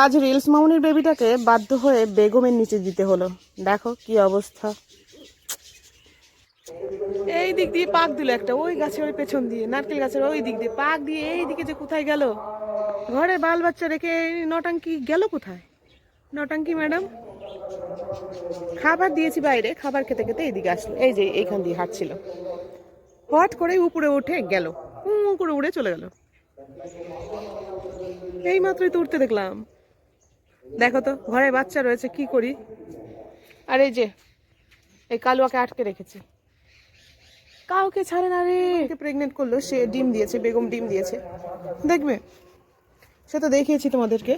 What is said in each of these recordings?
আজ রিলস মামুনির বেবিটাকে বাধ্য হয়ে বেগমের নিচে দিতে হলো। দেখো কি অবস্থা। এই দিক দিয়ে পাক দিল একটা, ওই গাছের ওই পেছন দিয়ে, নারকেল গাছের ওই দিক দিয়ে, পাক দিয়ে এই দিকে যে কোথায় গেল। ঘরে বাল বাচ্চা রেখে নটাঙ্কি গেল কোথায়? নটাঙ্কি ম্যাডাম? খাবার দিয়েছি বাইরে, খাবার খেতে খেতে এইদিকে আসলো, এই যে এইখান দিয়ে হাঁটছিল। হট করে উপরে উঠে গেল করে উড়ে চলে গেল। এই মাত্রই তো উঠতে দেখলাম। দেখো তো ঘরে বাচ্চা রয়েছে কি করি? আর এই যে এই কালুয়াকে আটকে রেখেছি। কাউকে ছাড়ে না রে। প্রেগনেন্ট করল সে ডিম দিয়েছে বেগম ডিম দিয়েছে। দেখবে? সে তো দেখিয়েছি তোমাদেরকে।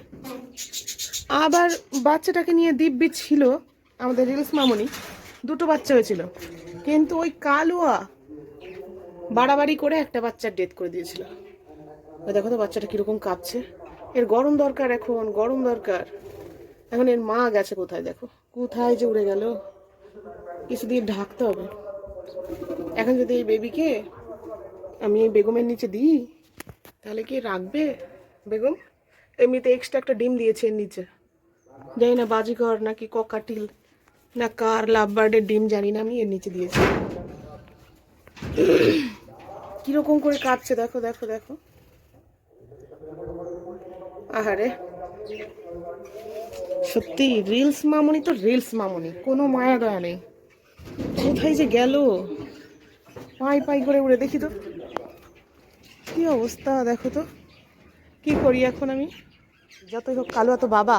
আবার বাচ্চাটাকে নিয়ে দিব্যি ছিল আমাদের রিলস মামনি। দুটো বাচ্চা হয়েছিল। কিন্তু ওই কালুয়া বাড়াবাড়ি করে একটা বাচ্চার ডেথ করে দিয়েছিল। দেখো তো বাচ্চাটা কীরকম কাঁপছে। এর গরম দরকার এখন, গরম দরকার। এখন এর মা গেছে কোথায় দেখো? কোথায় যে উড়ে গেল? কিছু দিয়ে ঢাকতে হবে। এখন যদি এই বেবিকে আমি এই বেগমের নিচে দিই, তাহলে কি রাখবে বেগম? এমনিতে এক্সট্রা একটা ডিম দিয়েছে এর নিচে। জানি না বাজিঘর নাকি ককাটিল, না কার লাভ বার্ডের ডিম, জানি না, আমি এর নিচে দিয়েছি। কীরকম করে কাঁপছে, দেখো দেখো দেখো। আহারে। সত্যি রিলস মামনি তো রিলস মামনি, কোনো মায়া দয়া নেই। কোথায় যে গেল? পাই পাই করে উড়ে, দেখি তো। কি অবস্থা, দেখো তো। কি করি এখন আমি? যতই হোক, কালুয়া তো বাবা।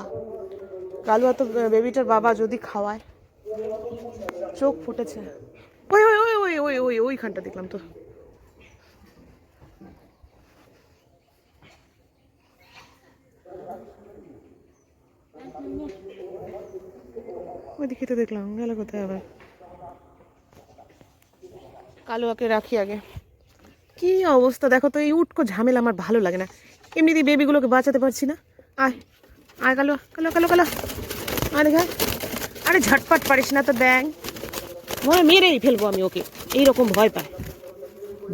কালুয়া তো বেবিটার বাবা যদি খাওয়ায়। চোখ ফুটেছে। ওই ওই ওই ওই ওই ওই, ওইখানটা দেখলাম তো। ওইদিকে তো দেখলাম গেল কোথায় আবার? কালুয়াকে রাখি আগে। কি অবস্থা? দেখো তো এই উটকো ঝামেলা আমার ভালো লাগে না। এমনিতেই বেবিগুলোকে বাঁচাতে পারছি না। আয় আয় কালো কালো কালো কালো আরে ঘা আরে ঝটপট পারিস না তো ব্যাং। ভয় মেরেই ফেলব আমি ওকে এইরকম ভয় পায়।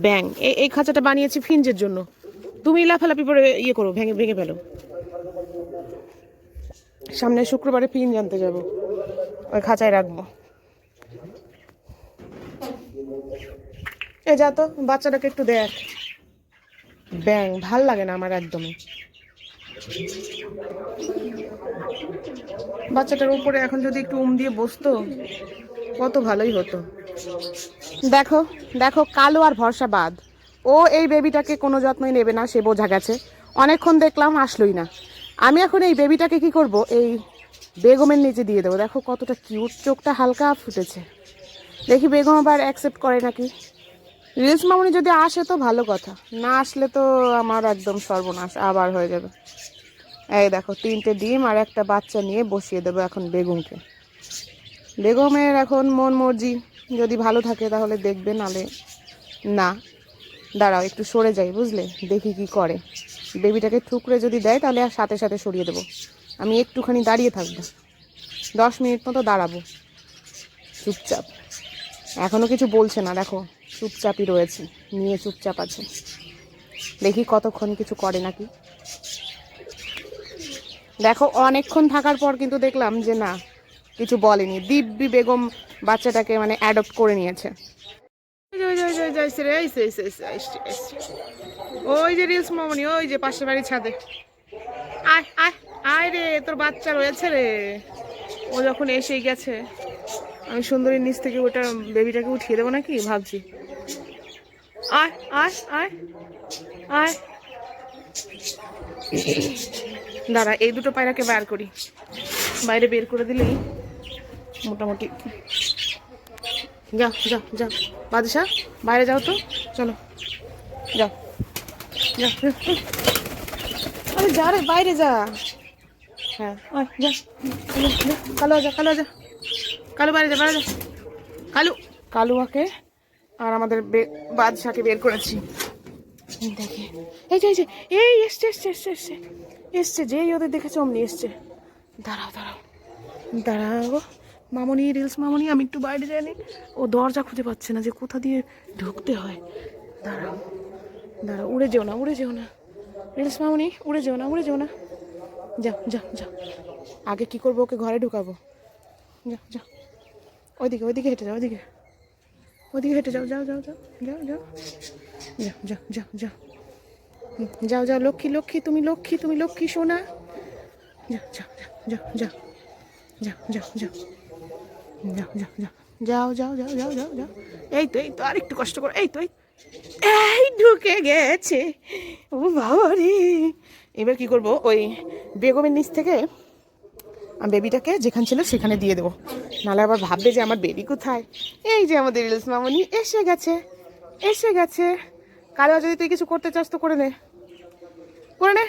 ব্যাং এই এই খাঁচাটা বানিয়েছি ফিঞ্জের জন্য। তুমি লাফালাফি করে ইয়ে করো ভেঙে ভেঙে ফেলো। সামনে শুক্রবারে ফিন জানতে যাব। ওই খাঁচায় রাখব। এ, যা তো, বাচ্চাটাকে একটু দেখ। ব্যাং, ভালো লাগে না আমার একদমই। বাচ্চাটার উপরে এখন যদি একটু উম দিয়ে বসতো, কত ভালোই হতো। দেখো দেখো, কালো আর ভরসা বাদ। ও এই বেবিটাকে কোনো যত্নই নেবে না, সে বোঝা গেছে। অনেকক্ষণ দেখলাম, আসলোই না। আমি এখন এই বেবিটাকে কি করব? এই বেগমের নিচে দিয়ে দেবো। দেখো কতটা কিউট চোখটা হালকা ফুটেছে। দেখি বেগম আবার অ্যাকসেপ্ট করে নাকি? রিলস মামনি যদি আসে তো ভালো কথা। না আসলে তো আমার একদম সর্বনাশ, আবার হয়ে যাবে। এই দেখো, তিনটে ডিম আর একটা বাচ্চা নিয়ে বসিয়ে দেবো এখন বেগমকে। বেগমের এখন মন মর্জি, যদি ভালো থাকে তাহলে দেখবে, নালে না। দাঁড়াও, একটু সরে যাই, বুঝলে? দেখি কি করে। বেবিটাকে ঠুকরে যদি দেয়, তাহলে আর সাথে সাথে সরিয়ে দেবো। আমি একটুখানি দাঁড়িয়ে থাকব। দশ মিনিট মতো দাঁড়াবো। চুপচাপ। এখনও কিছু বলছে না, দেখো। চুপচাপই রয়েছে। নিয়ে চুপচাপ আছে। দেখি কতক্ষণ কিছু করে নাকি। দেখো, অনেকক্ষণ থাকার পর কিন্তু দেখলাম যে না, কিছু বলেনি। দিব্যি বেগম বাচ্চাটাকে মানে অ্যাডপ্ট করে নিয়েছে। ওই যে, রিলস মামনি ওই যে পাশের বাড়ির ছাদে। আয় আয় আয় রে তোর বাচ্চা রয়েছে রে। ও যখন এসেই গেছে আমি সুন্দরীর নিচ থেকে ওটা বেবিটাকে উঠিয়ে দেবো নাকি? ভাবছি। আয় আয় আয় আয়। দাঁড়া এই দুটো পায়রাকে বার করি। বাইরে বের করে দিলেই মোটামুটি যাও যাও যাও। বাদশাহ বাইরে যাও তো। চলো। যাও। যাও। আরে যা রে বাইরে যা। হ্যাঁ। যা। যা, যা। কালো যা। কালো বাইরে যা বাইরে যা। কালু। কালুয়াকে আর আমাদের বাদশাকে বের করেছি। দেখে। এই যে এই যে এই এসছে এসছে এসছে এসছে। এসছে যেই ওদের দেখেছে অমনি এসছে। দাঁড়াও দাঁড়াও। দাঁড়াও। মামনি রিলস মামনি আমি একটু বাইরে যাইনি ও দরজা খুঁজে পাচ্ছে না যে কোথা দিয়ে ঢুকতে হয় দাঁড়াও দাঁড়াও উড়ে যেও না উড়ে যেও না রিলস মামনি উড়ে যেও না উড়ে যেও না যা যা যা আগে কি করব ওকে ঘরে ঢুকাবো যা যা ওইদিকে ওইদিকে হেঁটে যাও ওইদিকে ওইদিকে হেঁটে যাও যাও যাও যাও যাও যাও যাও যাও যাও যাও যাও লক্ষ্মী লক্ষ্মী তুমি লক্ষ্মী তুমি লক্ষ্মী সোনা যাও যাও যাও যাও যাও যাও যাও যাও যাও যাও যাও। যাও যাও যাও যাও যাও এই তো এই তো, আর একটু কষ্ট করো, এই তো, এই। ঢুকে গেছে। ও বাবা রে। এবার কি করব? ওই বেগমের নিচ থেকে বেবিটাকে যেখানে ছিল সেখানে দিয়ে দেবো। নাহলে আবার ভাববে যে আমার বেবি কোথায়? এই যে আমাদের রিলস মামনি, এসে গেছে এসে গেছে। কালো যদি তুই কিছু করতে চাস তো করে নে। করে নে।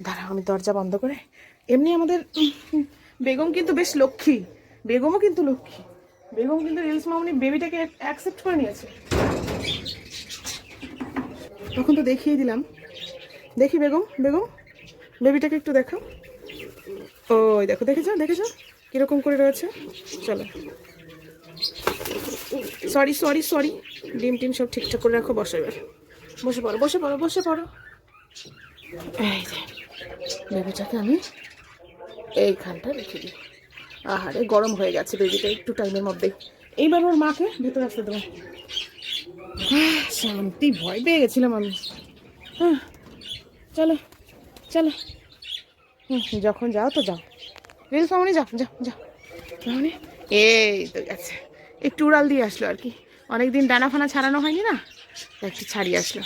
দাঁড়াও, আমি দরজা বন্ধ করে। এমনি আমাদের বেগম কিন্তু বেশ লক্ষ্মী। বেগমও কিন্তু লক্ষ্মী। বেগম কিন্তু রিলস মামনি বেবিটাকে অ্যাকসেপ্ট করে নিয়েছে। তখন তো দেখিয়ে দিলাম। দেখি বেগম বেগম বেবিটাকে একটু দেখো ওই দেখো, দেখেছ দেখেছ? কীরকম করে রয়েছে? চলো। সরি সরি সরি ডিম টিম সব ঠিকঠাক করে রাখো, বসো এবার। বসে পড়ো বসে পড়ো বসে পড়ো। এই যে বেবিটাকে আমি এইখানটা রেখে দিই। আহারে গরম হয়ে গেছে বেবিটা একটু টাইমের মধ্যে এইবার ওর মাকে ভেতরে আসতে দেবো। আহ, শান্তি ভয় পেয়ে গেছিলাম আমি। হ্যাঁ চলো চলো। হুম, যখন যাও তো যাও। রিলস মামনি যাও যাও যাও। মামনি এই তো গেছে। একটু উড়াল দিয়ে আসলো আর কি। অনেকদিন ডানা ফানা ছাড়ানো হয়নি না? একটু ছাড়িয়ে আসলো।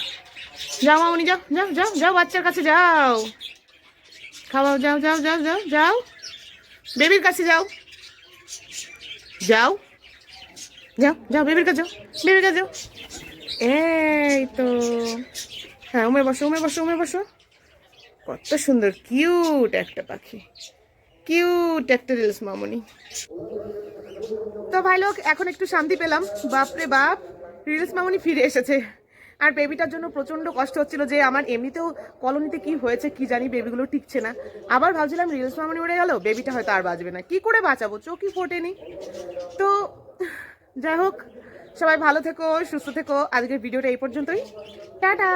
যাও মামনি, যাও যাও যাও যাও, বাচ্চার কাছে যাও। খাওয়াও যাও যাও যাও যাও যাও। বেবির কাছে যাও। যাও। যাও যাও, বেবির কাছে যাও, বেবির কাছে যাও। এই তো। হ্যাঁ উমে বসো উমে বসো উমে বসো। কত সুন্দর, কিউট একটা পাখি। কিউট একটা রিলস, মামনি। তো ভাই লোক, এখন একটু শান্তি পেলাম। বাপরে বাপ, রিলস মামনি ফিরে এসেছে। আর বেবিটার জন্য প্রচণ্ড কষ্ট হচ্ছিল যে আমার এমনিতেও কলোনিতে কি হয়েছে, কি জানি বেবিগুলো টিকছে না। আবার ভাবছিলাম রিলস মামনি উড়ে গেল বেবিটা হয়তো আর বাঁচবে না। কি করে বাঁচাবো? চোখই ফোটেনি। তো যাই হোক, সবাই ভালো থেকো, সুস্থ থেকো। আজকের ভিডিওটা এই পর্যন্তই। টাটা!